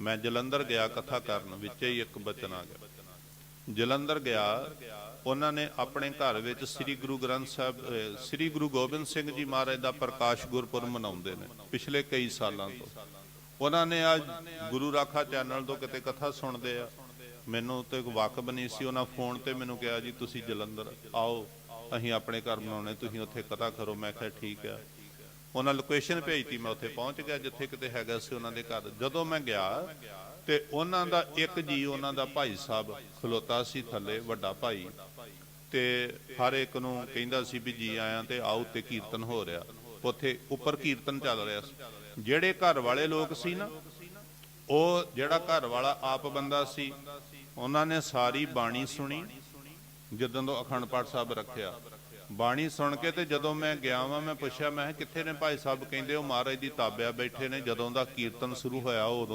ਮੈਂ ਜਲੰਧਰ ਗਿਆ ਕਥਾ ਕਰਨ, ਵਿੱਚ ਹੀ ਇੱਕ ਬਚਨ ਆ ਗਿਆ। ਜਲੰਧਰ ਗਿਆ, ਉਹਨਾਂ ਨੇ ਆਪਣੇ ਘਰ ਵਿੱਚ ਸ੍ਰੀ ਗੁਰੂ ਗ੍ਰੰਥ ਸਾਹਿਬ ਸ੍ਰੀ ਗੁਰੂ ਗੋਬਿੰਦ ਸਿੰਘ ਜੀ ਮਹਾਰਾਜ ਦਾ ਪ੍ਰਕਾਸ਼ ਗੁਰਪੁਰਬ ਮਨਾਉਂਦੇ ਨੇ, ਪਿਛਲੇ ਕਈ ਸਾਲਾਂ ਤੋਂ। ਉਹਨਾਂ ਨੇ ਅੱਜ ਗੁਰੂ ਰਾਖਾ ਚੈਨਲ ਤੋਂ ਕਿਤੇ ਕਥਾ ਸੁਣਦੇ ਆ। ਮੈਨੂੰ ਤੇ ਵਾਕਬ ਨਹੀਂ ਸੀ, ਉਹਨਾਂ ਫੋਨ ਤੇ ਮੈਨੂੰ ਕਿਹਾ ਜੀ, ਤੁਸੀਂ ਜਲੰਧਰ ਆਓ, ਅਸੀਂ ਆਪਣੇ ਘਰ ਬਣਾਉਣੇ ਤੁਸੀਂ ਉੱਥੇ ਕਥਾ ਕਰੋ। ਮੈਂ ਕਿਹਾ, ਠੀਕ ਆ। ਉਹਨਾਂ ਲੋਕੇਸ਼ਨ ਭੇਜਤੀ, ਮੈਂ ਉੱਥੇ ਪਹੁੰਚ ਗਿਆ, ਜਿੱਥੇ ਕਿਤੇ ਹੈਗਾ ਸੀ ਉਹਨਾਂ ਦੇ ਘਰ। ਜਦੋਂ ਮੈਂ ਗਿਆ, ਤੇ ਉਹਨਾਂ ਦਾ ਇੱਕ ਜੀ, ਉਹਨਾਂ ਦਾ ਭਾਈ ਸਾਹਿਬ ਖਲੋਤਾ ਸੀ ਥੱਲੇ, ਵੱਡਾ ਭਾਈ। ਤੇ ਹਰ ਇੱਕ ਨੂੰ ਕਹਿੰਦਾ ਸੀ ਵੀ ਜੀ ਆਇਆਂ ਤੇ ਆਓ ਤੇ ਕੀਰਤਨ ਹੋ ਰਿਹਾ। ਉੱਥੇ ਉੱਪਰ ਕੀਰਤਨ ਚੱਲ ਰਿਹਾ ਸੀ। ਜਿਹੜੇ ਘਰ ਵਾਲੇ ਲੋਕ ਸੀ ਨਾ, ਉਹ ਜਿਹੜਾ ਘਰ ਵਾਲਾ ਆਪ ਬੰਦਾ ਸੀ, ਉਹਨਾਂ ਨੇ ਸਾਰੀ ਬਾਣੀ ਸੁਣੀ, ਜਦੋਂ ਤੋਂ ਅਖੰਡ ਪਾਠ ਸਾਹਿਬ ਰੱਖਿਆ। ਬਾਣੀ ਸੁਣ ਕੇ ਤੇ ਜਦੋਂ ਮੈਂ ਗਿਆ ਵਾਂ ਮੈਂ ਪੁੱਛਿਆ ਮੈਂ ਕਿਹਾ, ਕਿੱਥੇ ਨੇ ਭਾਈ ਸਾਹਿਬ? ਕਹਿੰਦੇ ਉਹ ਮਹਾਰਾਜ ਦੀ ਤਾਬਿਆ ਬੈਠੇ ਨੇ ਜਦੋਂ ਦਾ ਕੀਰਤਨ ਸ਼ੁਰੂ ਹੋਇਆ ਉਦੋਂ